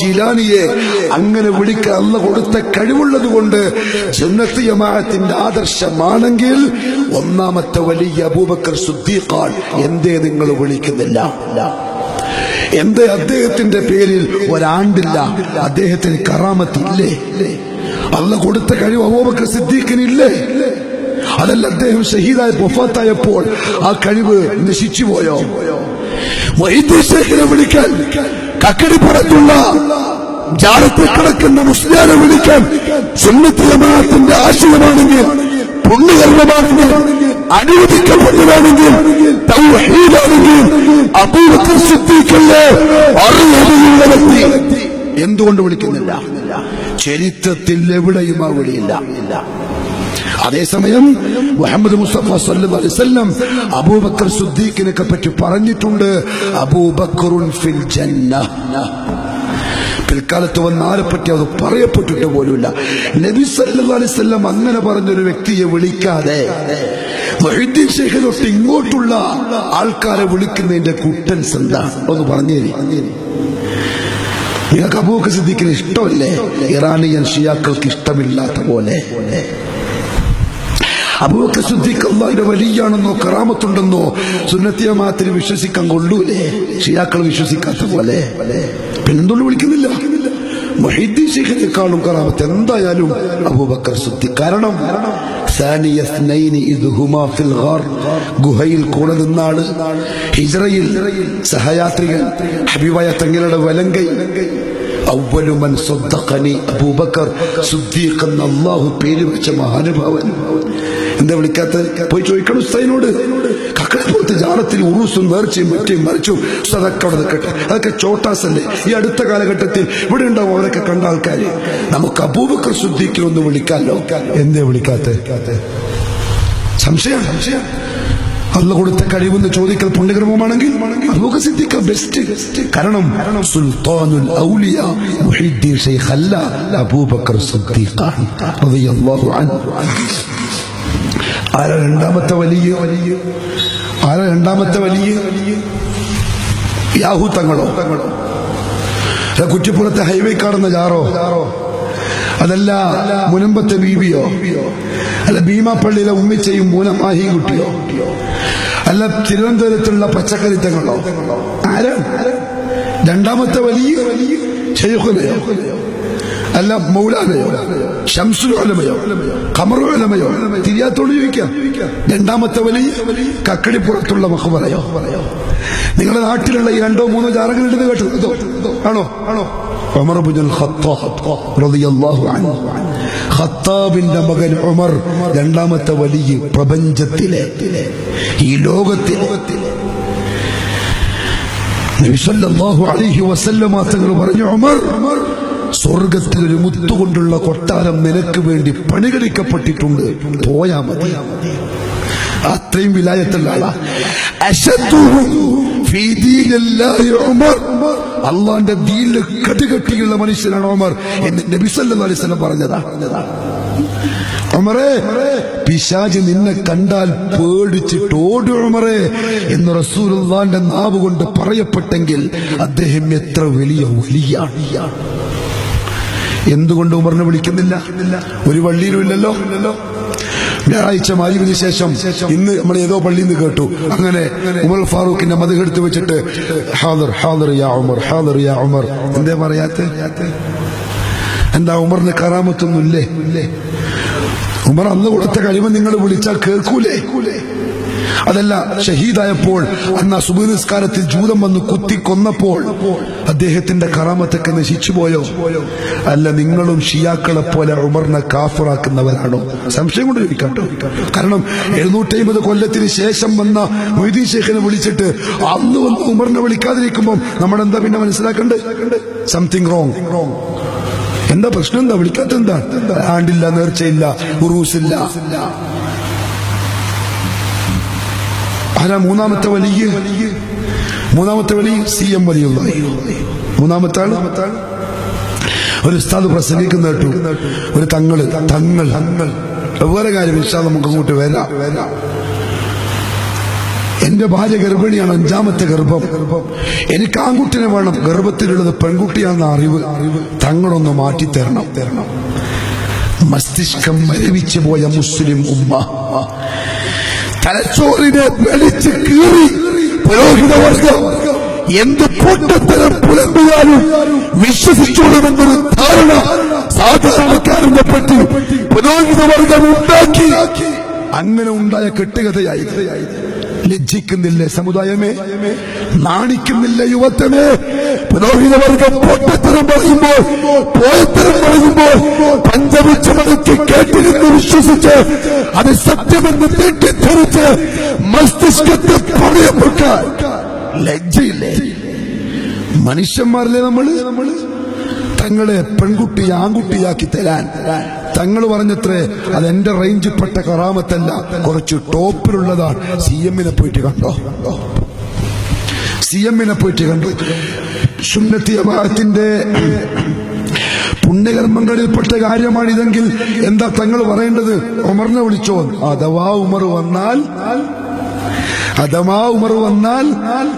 ജീലാനിയെ അങ്ങനെ വിളിക്കാൻ അല്ല കൊടുത്ത കഴിവുള്ളത് കൊണ്ട് സുന്നത്ത് ജമാഅത്തിന്റെ ആദർശമാണെങ്കിൽ ഒന്നാമത്തെ വലിയ അബൂബക്കർ സുദ്ദീഖാൻ എന്തേ നിങ്ങൾ വിളിക്കുന്നില്ല? എന്തേ അദ്ദേഹത്തിന്റെ പേരിൽ ഒരാണ്ടില്ല? അദ്ദേഹത്തിന് കറാമത്തില്ലേ അല്ല കൊടുത്ത കഴിവ് അബൂബക്കർ സിദ്ദീഖിനില്ലേ അതല്ല അദ്ദേഹം ഷഹീദായ വഫാത്തായപ്പോൾ ആ കഴിവ് നശിച്ചു പോയോ വൈദ്യശേഖരെ വിളിക്കാൻ കക്കടിപ്പുറത്തുള്ള ജാലത്തിൽ കിടക്കുന്ന മുസ്ലിയാരെ വിളിക്കാൻ സുന്നത്ത് ജമാഅത്തിന്റെ ആശയമാണെങ്കിൽ പുണ്യകർമ്മമാണെങ്കിൽ അനുവദിക്കപ്പെട്ടതാണെങ്കിൽ അബൂബക്കർ എന്തുകൊണ്ട് വിളിക്കുന്നില്ല? ചരിത്രത്തിൽ എവിടെയും ആ വിളിയില്ല. അതേസമയം മുഹമ്മദ് മുസ്തഫ സല്ലം അബൂബക്കർ സുദ്ദീഖിനൊക്കെ പറ്റി പറഞ്ഞിട്ടുണ്ട് അബൂബക്കറുൻ ഫിൽ ജന്ന പിൽക്കാലത്ത് വന്ന പറ്റി അത് പറയപ്പെട്ടിട്ട് പോലുമില്ല. നബി സല്ലു അലൈഹി വസല്ലം അങ്ങനെ പറഞ്ഞൊരു വ്യക്തിയെ വിളിക്കാതെ മൊഹീദ്ദീൻ തൊട്ട് ഇങ്ങോട്ടുള്ള ആൾക്കാരെ വിളിക്കുന്നതിന്റെ കുട്ടൻസ് എന്താ? ഒന്ന് പറഞ്ഞേരി നിങ്ങൾക്ക് അബൂബക്കർ സിദ്ദീഖിന് ഇഷ്ടമല്ലേ? ഇറാനിയൻ ഷിയാക്കൾക്ക് ഇഷ്ടമില്ലാത്ത പോലെ. അബൂബക്കർ സിദ്ദീഖ് അള്ളാഹിന്റെ വലിയാണെന്നോ കറാമത്തുണ്ടെന്നോ മാത്രം വിശ്വസിക്കാൻ കൊള്ളൂലേ? ഷിയാക്കൾ വിശ്വസിക്കാത്ത പോലെ. പിന്നെന്തുകൊണ്ട് വിളിക്കുന്നില്ല? മൊഹീദ്ദീൻ ശേഖിനെക്കാളും കറാമത്ത് എന്തായാലും അബൂബക്കർ സുദ്ദീഖ്. കാരണം ഗുഹയിൽ കൂടെ നിന്നാൾ ഹിജറയിൽ സഹയാത്രികൻ ഹബീബായ തങ്ങളുടെ വലങ്കൈ. അവലുമൻ അബൂബക്കർ സുദ്ദീഖ് എന്ന അള്ളാഹു പേര് വെച്ച മഹാനുഭാവൻ. എന്താ വിളിക്കാത്ത? പോയി ചോദിക്കണം ഉസ്താദിനോട്. കക്കടപ്പുറത്ത് ജാറത്തിൽ ഉറൂസും നേർച്ചയും മറ്റേയും മറിച്ചു അതൊക്കെ അവിടെ നിൽക്കട്ടെ. അതൊക്കെ ചോട്ടാസല്ലേ? ഈ അടുത്ത കാലഘട്ടത്തിൽ ഇവിടെ ഉണ്ടാവും അവരൊക്കെ കണ്ട ആൾക്കാർ നമുക്ക് അബൂബക്കർ ഒന്ന് വിളിക്കാമല്ലോ എന്തേ വിളിക്കാത്ത? സംശയം സംശയം അല്ല കൊടുത്ത കഴിവെന്ന് ചോദിക്കൽ പുണ്യകർമ്മമാണെങ്കിൽ അബൂബക്കർ സിദ്ദീഖ് ബെസ്റ്റ് കാരണം സുൽത്താനുൽ ഔലിയ മുഹിദ്ദീൻ ഷെയ്ഖ് അല്ല അബൂബക്കർ സിദ്ദീഖ് റളിയല്ലാഹു അൻഹു. ആരാ രണ്ടാമത്തെ വലിയ? വലിയ ആരാ രണ്ടാമത്തെ വലിയ? യാഹു തങ്ങളോ? അല്ല കുറ്റിപ്പുറത്തെ ഹൈവേ കാണുന്ന ജാറോ? അതല്ല മുനമ്പത്തെ ബീബിയോ? അല്ല ഭീമാപ്പള്ളിയിലെ ഉമ്മിച്ചയും മൂലമാഹിയും കുട്ടിയോ? അല്ല തിരുവനന്തപുരത്തുള്ള പച്ചക്കറിത്തങ്ങളോ ആരാ? രണ്ടാമത്തെ വലിയ? ഷെയ്ഖുലയോ അല്ല മൗലാനയോ? ഷംസുലമയോ കമറുലമയോ തിരിയാത്തോട് ചോദിക്കാം. രണ്ടാമത്തെ വലി കക്കടിപ്പുറത്തുള്ള മഹബറയോ നിങ്ങളുടെ നാട്ടിലുള്ള ഈ രണ്ടോ മൂന്നോ ജാറകളുണ്ട് കേട്ടു? ആണോ? ആണോ ഉമർ ഖത്താബ് റളിയല്ലാഹു അൻഹു. ഖത്താബിന്റെ മകൻ ഉമർ രണ്ടാമത്തെ വലിയ പ്രപഞ്ചത്തിലെ ഈ ലോകത്തിലെ. നബി സല്ലല്ലാഹു അലൈഹി വസല്ലമ തങ്ങൾ പറഞ്ഞു ഉമർ സ്വർഗത്തിൽ ഒരു മുത്തുകൊണ്ടുള്ള കൊട്ടാരം നിനക്ക് വേണ്ടി പണികഴിക്കപ്പെട്ടിട്ടുണ്ട്. പോയാ മതി. അത്രയും വിലായത്തുള്ള ആളാ അള്ളാന്റെ ദീനിൽ കടുകട്ടിയുള്ള മനുഷ്യനാണ് ഉമർ എന്ന് നബി സല്ലല്ലാഹു അലൈഹി പറഞ്ഞതാ. ഉമറേ പിശാജ് നിന്നെ കണ്ടാൽ പേടിച്ചിട്ട് ഓടി ഉമറേ എന്ന് റസൂലുള്ളാന്റെ നാവ് കൊണ്ട് പറയപ്പെട്ടെങ്കിൽ അദ്ദേഹം എത്ര വലിയ വലിയാണ് എന്തുകൊണ്ട് ഉമറിനെ വിളിക്കുന്നില്ല? ഒരു വള്ളിയിലും ഇല്ലല്ലോ. വ്യാഴാഴ്ച മാലിവിന് ശേഷം ഇന്ന് നമ്മൾ ഏതോ പള്ളിയിൽ നിന്ന് കേട്ടു. അങ്ങനെ ഉമർ ഫാറൂഖിന്റെ മത് എടുത്തു വെച്ചിട്ട് ഹാദർ ഹാദർ യാ ഉമർ ഹാദർ യാ ഉമർ. എന്തേ പറയാത്ത? എന്താ ഉമറിന് കറാമത്തൊന്നും ഇല്ലേ ഇല്ലേ ഉമർ അന്ന് കൊടുത്ത കഴിവ് നിങ്ങൾ വിളിച്ചാൽ കേൾക്കൂലേ? അതല്ല ഷഹീദായപ്പോൾ അന്ന് ആ സുബഹ് നിസ്കാരത്തിൽ ജൂതം വന്ന് കുത്തി കൊന്നപ്പോൾ അദ്ദേഹത്തിന്റെ കറാമത്തൊക്കെ നശിച്ചു പോയോ അല്ല നിങ്ങളും ഷിയാക്കളെ പോലെ ഉമറിനെ കാഫറാക്കുന്നവരാണോ? സംശയം കൊണ്ട് ചോദിക്കാട്ടോ കാരണം എഴുന്നൂറ്റി അമ്പത് കൊല്ലത്തിന് ശേഷം വന്ന മൊയ്തീൻ ഷേഖിനെ വിളിച്ചിട്ട് അന്ന് വന്ന് ഉമറിനെ വിളിക്കാതിരിക്കുമ്പോൾ നമ്മൾ എന്താ പിന്നെ മനസ്സിലാക്കണ്ടേ സംതിങ് റോങ് റോങ് എന്താ പ്രശ്നം എന്താ? വിളിക്കാത്ത എന്താ? ആണ്ടില്ല നേർച്ചയില്ല ഉറൂസില്ല. ആരാ മൂന്നാമത്തെ വലിയ. മൂന്നാമത്തെ വലി സി എം വലിയുള്ള. മൂന്നാമത്തെ ഒരു ഉസ്താദ് പ്രസംഗിക്കുന്ന കേട്ടു. ഒരു തങ്ങൾ തങ്ങൾ തങ്ങൾ. വേറെ കാര്യം ഇഷ്ടം നമുക്ക് അങ്ങോട്ട് വരാം. വരാം എന്റെ ഭാര്യ ഗർഭിണിയാണ് അഞ്ചാമത്തെ ഗർഭം. എനിക്ക് ആൺകുട്ടിനെ വേണം. ഗർഭത്തിലുള്ളത് പെൺകുട്ടിയാണെന്ന അറിവ് അറിവ് തങ്ങളൊന്ന് മാറ്റിത്തരണം. തരണം മസ്തിഷ്കം മരവിച്ചു പോയ മുസ്ലിം ഉമ്മ. തലച്ചോറിനെ വലിച്ച് കീറി പുരോഹിതവർഗം എന്ത് പൊട്ടത്തരം പുലമ്പിയാലും വിശ്വസിച്ചോളുമെന്നൊരു ധാരണ സാധാരണക്കാരനെ പറ്റി പുരോഹിതവർഗം ഉണ്ടാക്കി. അങ്ങനെ ഉണ്ടായ കെട്ടുകഥയായി. ലജ്ജിക്കുന്നില്ലേ സമുദായമേ? നാണിക്കുന്നില്ല യുവത്വമേ? പുരോഹിതവർഗം പൊട്ടത്തരം പറയുമ്പോൾ പോയത്തരം പറയുമ്പോൾ കേട്ടിരുന്ന് വിശ്വസിച്ച് അത് സത്യമെന്ന് തെറ്റിദ്ധരിച്ച് മസ്തിഷ്കത്തെ ലജ്ജയില്ലേ? മനുഷ്യന്മാരിലെ നമ്മൾ നമ്മൾ തങ്ങളെ പെൺകുട്ടി ആൺകുട്ടിയാക്കി തരാൻ തരാൻ. തങ്ങൾ പറഞ്ഞത്രേ അത് എന്റെ റേഞ്ചിൽപ്പെട്ട കറാമത്തല്ല കുറച്ച് ടോപ്പിലുള്ളതാണ്. സി എമ്മിനെ പോയിട്ട് കണ്ടോ? സി എമ്മിനെ പോയിട്ട് കണ്ടു. സുന്നത്തി അഭാഗത്തിന്റെ പുണ്യകർമ്മങ്ങളിൽപ്പെട്ട കാര്യമാണിതെങ്കിൽ എന്താ തങ്ങൾ പറയേണ്ടത്? ഉമറിനെ വിളിച്ചോ? അഥവാ ഉമർ വന്നാൽ അഥവാ ഉമർ വന്നാൽ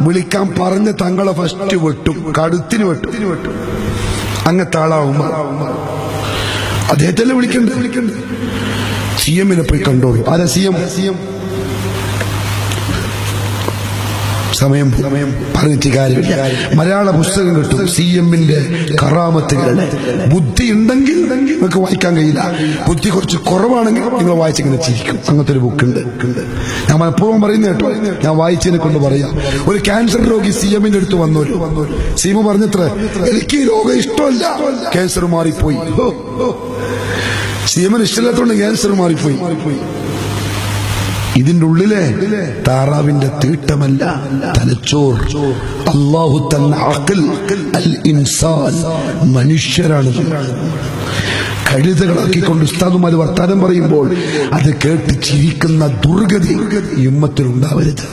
വിളിക്കാൻ പറഞ്ഞ് തങ്ങളെ ഫസ്റ്റ് വെട്ടും കടുത്തിന് വെട്ടും. അങ്ങനത്തെ ആളാ ഉമർ. അദ്ദേഹത്തല്ലേ വിളിക്കണ്ടേ വിളിക്കണ്ട് സി എമ്മിനെ പോയി കണ്ടോളൂ. ആരാ സി എം സി എം? സമയം പറഞ്ഞിട്ട് കാര്യമില്ല മലയാള പുസ്തകം കിട്ടും. സി എമ്മിന്റെ കറാമത്തുകളുടെ ബുദ്ധി ഉണ്ടെങ്കിൽ നിങ്ങൾക്ക് വായിക്കാൻ കഴിയില്ല. ബുദ്ധി കുറച്ച് കുറവാണെങ്കിൽ നിങ്ങൾ വായിച്ചിങ്ങനെ ചിരിക്കും. അങ്ങനത്തെ ഒരു ബുക്ക് ഉണ്ട് ഞാൻ മലപ്പുറം പറയുന്ന കേട്ടോ. ഞാൻ വായിച്ചതിനെ കൊണ്ട് പറയാം. ഒരു ക്യാൻസർ രോഗി സി എമ്മിന്റെ അടുത്ത് വന്നോരു സീമ പറഞ്ഞത്ര എനിക്ക് ഈ രോഗം ഇഷ്ടമല്ല. ക്യാൻസർ മാറിപ്പോയി. സി എമ്മിന് ഇഷ്ടമില്ലാത്തതുകൊണ്ട് ക്യാൻസർ മാറിപ്പോയി മാറിപ്പോയി. ഇതിന്റെ ഉള്ളിലെ താറാവിന്റെ തീട്ടമല്ല തലച്ചോർ. അള്ളാഹു തന്ന അഖിൽ അൽ ഇൻസാൻ മനുഷ്യരാണ്. കഴുതകളാക്കിക്കൊണ്ട് ഉസ്താദുമാര് വർത്താനം പറയുമ്പോൾ അത് കേട്ട് ചിരിക്കുന്ന ദുർഗതി ഉണ്ടാവരുത്.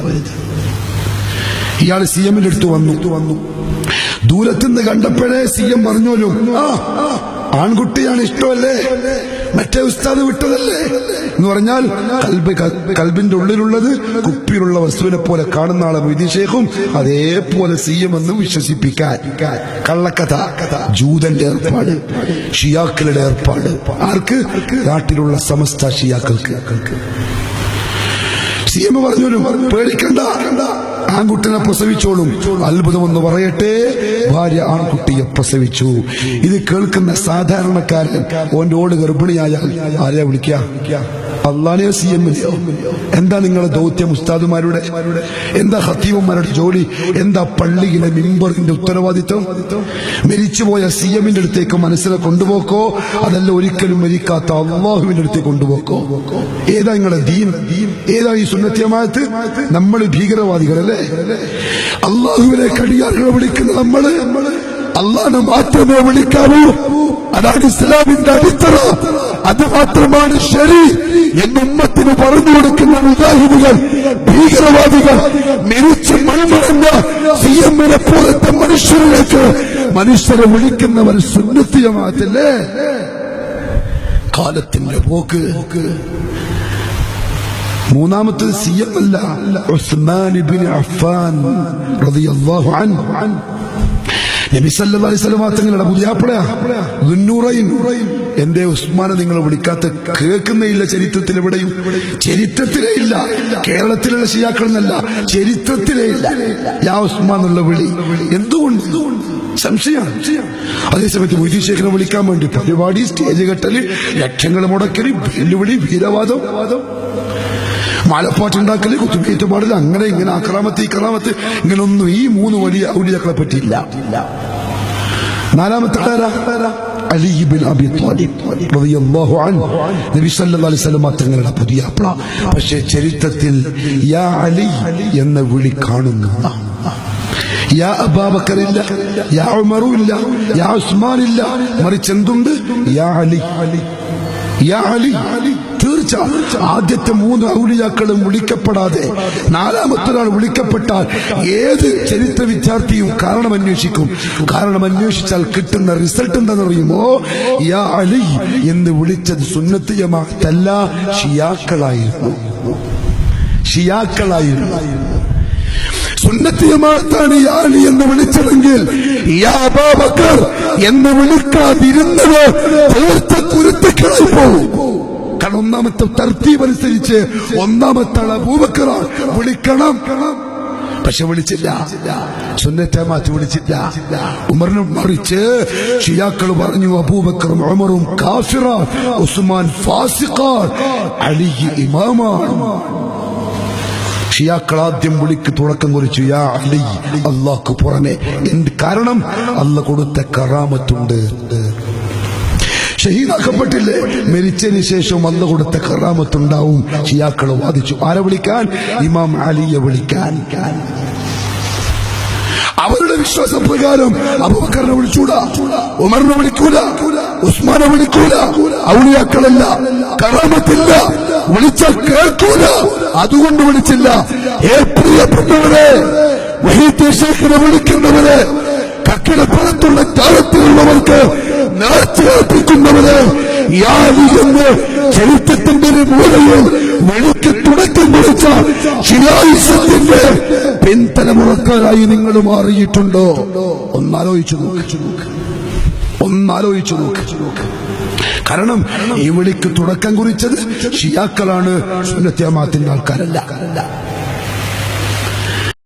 ഇയാൾ സി എമ്മിന്റെ അടുത്ത് വന്നു. വന്നു ദൂരത്തുനിന്ന് കണ്ടപ്പോഴേ സി എം പറഞ്ഞോലും ആൺകുട്ടിയാണ് ഇഷ്ടമല്ലേ? മറ്റേ ഉസ്താദ് വിട്ടതല്ലേ? എന്ന് പറഞ്ഞാൽ കൽബ് കൽബിന്റെ ഉള്ളിലുള്ളത് കുപ്പിയിലുള്ള വസ്തുവിനെ പോലെ കാണുന്ന ആളെ വിധിശേഖും അതേപോലെ എന്ന് വിശ്വസിപ്പിക്കാൻ. കള്ളക്കഥ ജൂതന്റെ ഏർപ്പാട് ഷിയാക്കളുടെ ഏർപ്പാട്. ആർക്ക്? നാട്ടിലുള്ള സമസ്ത ഷിയാക്കൾക്ക്. സി എം പറഞ്ഞോലും പേടിക്കണ്ട. ആൺകുട്ടിനെ പ്രസവിച്ചോളും. അത്ഭുതമെന്ന് പറയട്ടെ. ഭാര്യ ആൺകുട്ടിയെ പ്രസവിച്ചു. ഇത് കേൾക്കുന്ന സാധാരണക്കാരൻ ഓന്റെ ഓട് ഗർഭിണിയായാൽ ആരെയാ വിളിക്കുക? അള്ളാനെയോ സി എമ്മിനെയോ എന്താ നിങ്ങളെ ദൗത്യം ഉസ്താദുമാരുടെ? എന്താ ഹത്തീവന്മാരുടെ ജോലി? എന്താ പള്ളിയിലെ മിമ്പറിന്റെ ഉത്തരവാദിത്വം? മരിച്ചുപോയ സി എമ്മിന്റെ അടുത്തേക്ക് മനസ്സിനെ കൊണ്ടുപോക്കോ? അതല്ല ഒരിക്കലും മരിക്കാത്ത അള്ളാഹുവിന്റെ അടുത്തേക്ക് കൊണ്ടുപോക്കോ? ഏതാ നിങ്ങളെ ദീൻ? ഏതാ ഈ സുന്നത്യമായത് നമ്മൾ ഭീകരവാദികളല്ലേ? അള്ളാഹുവിനെ കടിയാറുകൾ വിളിക്കുന്ന നമ്മൾ അള്ളാഹനെ മാത്രമേ വിളിക്കാവൂ. അതാണ് ഇസ്ലാമിന്റെ അടിത്തറ. അത് മാത്രമാണ് ശരി എന്നുമ്മത്തിന് പറഞ്ഞു കൊടുക്കുന്ന മുജാഹിദുകൾ ഭീകരവാദികൾ മരിച്ച് മൺമറഞ്ഞ സി എമ്മിനെ പോലത്തെ മനുഷ്യരിലേക്ക് മനുഷ്യരെ വിളിക്കുന്നവർ സുന്നത്തിയമാകത്തില്ലേ കാലത്തിന്റെ പോക്ക്. മൂന്നാമത്തത് സി എം അല്ല ഉസ്മാൻ ഇബ്നു അഫ്ഫാൻ റളിയല്ലാഹു അൻഹു. നബി സല്ലല്ലാഹി അലൈഹി വസല്ലം തങ്ങളുടെ പുതിയാപ്പളയാ. ദുന്നൂറൈൻ എന്റെ ഉസ്മാനെ നിങ്ങൾ വിളിക്കാത്ത കേൾക്കുന്നേയില്ല ചരിത്രത്തിൽ എവിടെയും. ചരിത്രത്തിലേ ഇല്ല. കേരളത്തിലുള്ള ഷിയാക്കൾ എന്നല്ല ചരിത്രത്തിലേ ഇല്ല. യാ ഉസ്മാൻ എന്നുള്ള വിളി. എന്തുകൊണ്ട്? സംശയമാണ്. അതേസമയത്ത് വൈദ്യശേഖരനെ വിളിക്കാൻ വേണ്ടി പരിപാടി സ്റ്റേജ് കെട്ടൽ ലക്ഷങ്ങൾ മുടക്കൽ വെല്ലുവിളി വീരവാദം. മാലപ്പാട്ടുണ്ടാക്കൽ കുത്തുകയറ്റപ്പാടില്ല അങ്ങനെ ഇങ്ങനെ അക്രാമത്ത് ഈ കറാമത്ത് ഇങ്ങനെ ഒന്നും ഈ മൂന്ന് വലിയ ഔലിയാക്കളെ പറ്റിയില്ല നാലാമത്തെ? അലി നബി സല്ലല്ലാഹു അലൈഹി തങ്ങളുടെ പുതിയാപ്ല പക്ഷേ ചരിത്രത്തിൽ യാ അലി എന്ന വിളി യാ യാ യാ ഉസ്മാൻ ഇല്ല. മറിച്ച് എന്തുണ്ട്? യാ അലി. യാ അലി. തീർച്ച. ആദ്യത്തെ മൂന്ന് ഔലിയാക്കളും വിളിക്കപ്പെടാതെ നാലാമത്തെ ഒരാൾ വിളിക്കപ്പെട്ടാൽ ഏത് ചരിത്ര വിദ്യാർത്ഥിയും കാരണം അന്വേഷിക്കും കാരണം അന്വേഷിച്ചാൽ കിട്ടുന്ന റിസൾട്ട് എന്താണെന്ന് അറിയുമോ? യാ അലി എന്ന് വിളിച്ചത് സുന്നത്ത് ഷിയാക്കളായിരുന്നു. ഷിയാക്കളായിരുന്നു. സുന്നത്തിയമാർത്താണ് ഈ ആലി എന്ന് വിളിച്ചതെങ്കിൽ യാ എന്ന് വിളിക്കാതിരുന്നത് കുരുത്തക്കളായി പോകും കാരണം ഒന്നാമത്തെ തർത്തീവ് അനുസരിച്ച് ഒന്നാമത്തെ വിളിക്കണം. പക്ഷെ വിളിച്ചില്ല. സുന്നറ്റമാറ്റ് വിളിച്ചില്ല. ഉമറിനെ മറിച്ച് ഷിയാക്കൾ പറഞ്ഞു അബൂബക്കറും ഉമറും കാഫിറ ഉസ്മാൻ ഫാസിഖാൻ അലി ഇമാമാണ്. ഷിയാക്കൾ ആദ്യം വിളിക്ക് തുടക്കം കുറിച്ചു യാ അലി അള്ളാഹ്ക്ക് പുറമെ. എന്ത് കാരണം? അല്ല കൊടുത്ത കറാമത്തുണ്ട്. ഷഹീദാക്കപ്പെട്ടില്ലേ? മരിച്ചതിന് ശേഷം വന്നു കൊടുത്ത കറാമത്തുണ്ടാവും. ഷിയാക്കളെ വാദിച്ചു. ആരെ വിളിക്കാൻ? ഇമാം അലിയെ വിളിക്കാൻ. അവരുടെ വിശ്വാസ പ്രകാരം അബുബക്കറിനെ വിളിച്ചൂടാ ഉമറിനെ വിളിക്കൂല ഉസ്മാനെ വിളിക്കൂല ഔലിയാക്കളല്ല കറാമത്തില്ല വിളിച്ചാൽ കേൾക്കൂല അതുകൊണ്ട് വിളിച്ചില്ല. ഏ പ്രിയപ്പെട്ടവരെ ശേഖരെ വിളിക്കുന്നവരെ കക്കിടപ്പുറത്തുള്ള താരത്തിലുള്ളവർക്ക് നേർച്ചയർപ്പിക്കുന്നവര് യാതൊന്ന് ചരിത്രത്തിന്റെ ഒരു മൂലയിൽ വഴിക്ക് തുടക്കം കുറിച്ച ശിലായുസത്തിന്റെ പിൻതലമുറക്കാരായി നിങ്ങൾ മാറിയിട്ടുണ്ടോ? ഒന്നാലോചിച്ചു നോക്ക്. ഒന്നാലോചിച്ചു നോക്ക്. കാരണം ഈ വിളിക്ക് തുടക്കം കുറിച്ചത് ഷിയാക്കളാണ് സുന്നത്യാമാത്തിന്റെ ആൾക്കാരല്ല.